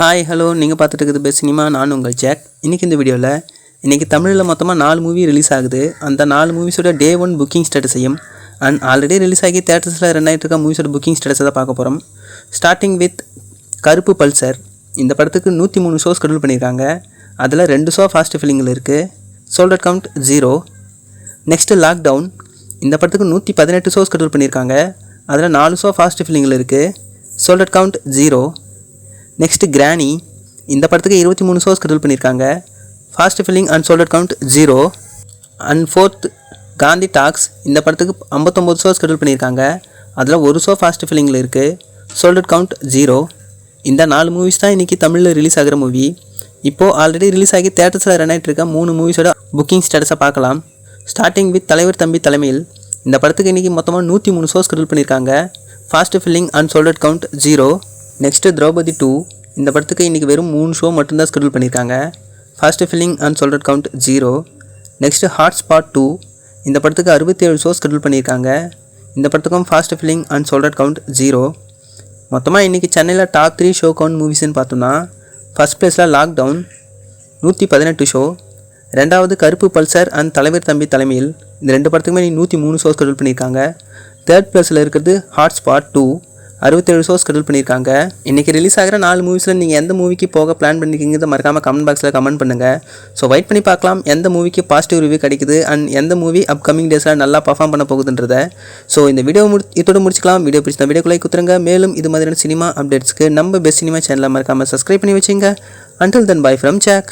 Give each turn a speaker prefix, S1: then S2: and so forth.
S1: Hi hello நீங்கள் பார்த்துட்டு இருக்குது பெஸ்ட் சினிமா நான் உங்கள் ஜாக் இன்றைக்கி இந்த வீடியோவில் இன்றைக்கி தமிழில் மொத்தமாக நாலு மூவி ரிலீஸ் ஆகுது. அந்த நாலு மூவிஸோட டே ஒன் புக்கிங் ஸ்டேட்டஸையும் அண்ட் ஆல்ரெடி ரிலீஸ் ஆகி தேட்டர்ஸில் ரெண்டாயிரத்து இருக்க மூவிஸோட புக்கிங் ஸ்டேட்டஸை தான் பார்க்க போகிறோம் ஸ்டார்டிங் வித் கருப்பு பல்சர். இந்த படத்துக்கு நூற்றி மூணு ஷோஸ் ஷெடியூல் பண்ணியிருக்காங்க அதில் ரெண்டு ஷோ ஃபாஸ்ட் ஃபில்லிங்கில் இருக்குது sold out count zero next lockdown இந்த படத்துக்கு நூற்றி பதினெட்டு ஷோஸ் ஷெடியூல் பண்ணியிருக்காங்க அதில் நாலு ஷோ ஃபாஸ்ட் ஃபில்லிங்கில் இருக்குது sold out count zero next granny இந்த படத்துக்கு இருபத்தி மூணு ஷோஸ் ஷெடியூல் பண்ணியிருக்காங்க. Fast filling and sold out count zero and fourth Gandhi talks இந்த படத்துக்கு ஐம்பத்தொம்போது ஷோஸ் ஷெடியூல் பண்ணியிருக்காங்க. அதில் ஒரு ஷோ ஃபாஸ்ட் ஃபில்லிங்கில் இருக்குது சோல்டர் கவுண்ட் ஜீரோ இந்த நாலு மூவிஸ் தான் இன்றைக்கி தமிழில் ரிலீஸ் ஆகிற மூவி இப்போது ஆல்ரெடி ரிலீஸ் ஆகி தேட்டர்ஸில் ரன் ஆகிட்டு இருக்க மூணு மூவிஸோட புக்கிங் ஸ்டேட்டஸை பார்க்கலாம். ஸ்டார்டிங் வித் தலைவர் தம்பி தலைமையில் இந்த படத்துக்கு இன்றைக்கி மொத்தமாக நூற்றி மூணு ஷோஸ் ஷெடியூல் பண்ணியிருக்காங்க. Fast filling and sold out count zero next Draupadi two இந்த படத்துக்கு இன்றைக்கி வெறும் மூணு ஷோ மட்டும்தான் ஸ்கெடியூல் பண்ணியிருக்காங்க. Fast filling and sold out count zero next hot spot two இந்த படத்துக்கு அறுபத்தி ஏழு ஷோ ஸ்கெடியூல் பண்ணியிருக்காங்க. இந்த படத்துக்கும் fast filling and sold out count zero மொத்தமாக இன்றைக்கி சென்னையில் டாப் த்ரீ ஷோ கவுண்ட் மூவிஸ்னு பார்த்தோம்னா ஃபஸ்ட் ப்ளேஸில் லாக்டவுன் நூற்றி பதினெட்டு ஷோ ரெண்டாவது கருப்பு பல்சர் அண்ட் தலைவர் தம்பி தலைமையில். இந்த ரெண்டு படத்துக்குமே நூற்றி மூணு ஷோ ஸ்கெடியூல் பண்ணியிருக்காங்க. தேர்ட் ப்ளேஸில் இருக்கிறது ஹாட் ஸ்பாட் டூ அறுபத்தேழு ஷோஸ் ஷெடியூல் பண்ணியிருக்காங்க. இன்றைக்கி ரிலீஸ் ஆகிற நாலு மூவிஸில் நீங்கள் எந்த மூவிக்கு போக பிளான் பண்ணிருக்கீங்கிறத மறக்காமல் கமெண்ட் பாக்ஸில் கமெண்ட் பண்ணுங்கள் ஸோ வெயிட் பண்ணி பார்க்கலாம் எந்த மூவிக்கு பாசிட்டிவ் ரிவ்யூ கிடைக்குது அண்ட் எந்த மூவி அப்கமிங் டேஸில் நல்லா பர்ஃபார்ம் பண்ண போகுதுன்றத. ஸோ இந்த வீடியோ முடி இதோட முடிச்சுக்கலாம். வீடியோ பிடிச்ச வீடியோக்குள்ளே குத்துருங்க. மேலும் இது மாதிரியான சினிமா அப்டேட்ஸ்க்கு நம்ம பெஸ்ட் சினிமா சேனலை மறக்காமல் சப்ஸ்கிரைப் பண்ணி வச்சுங்க. Until then bye from sake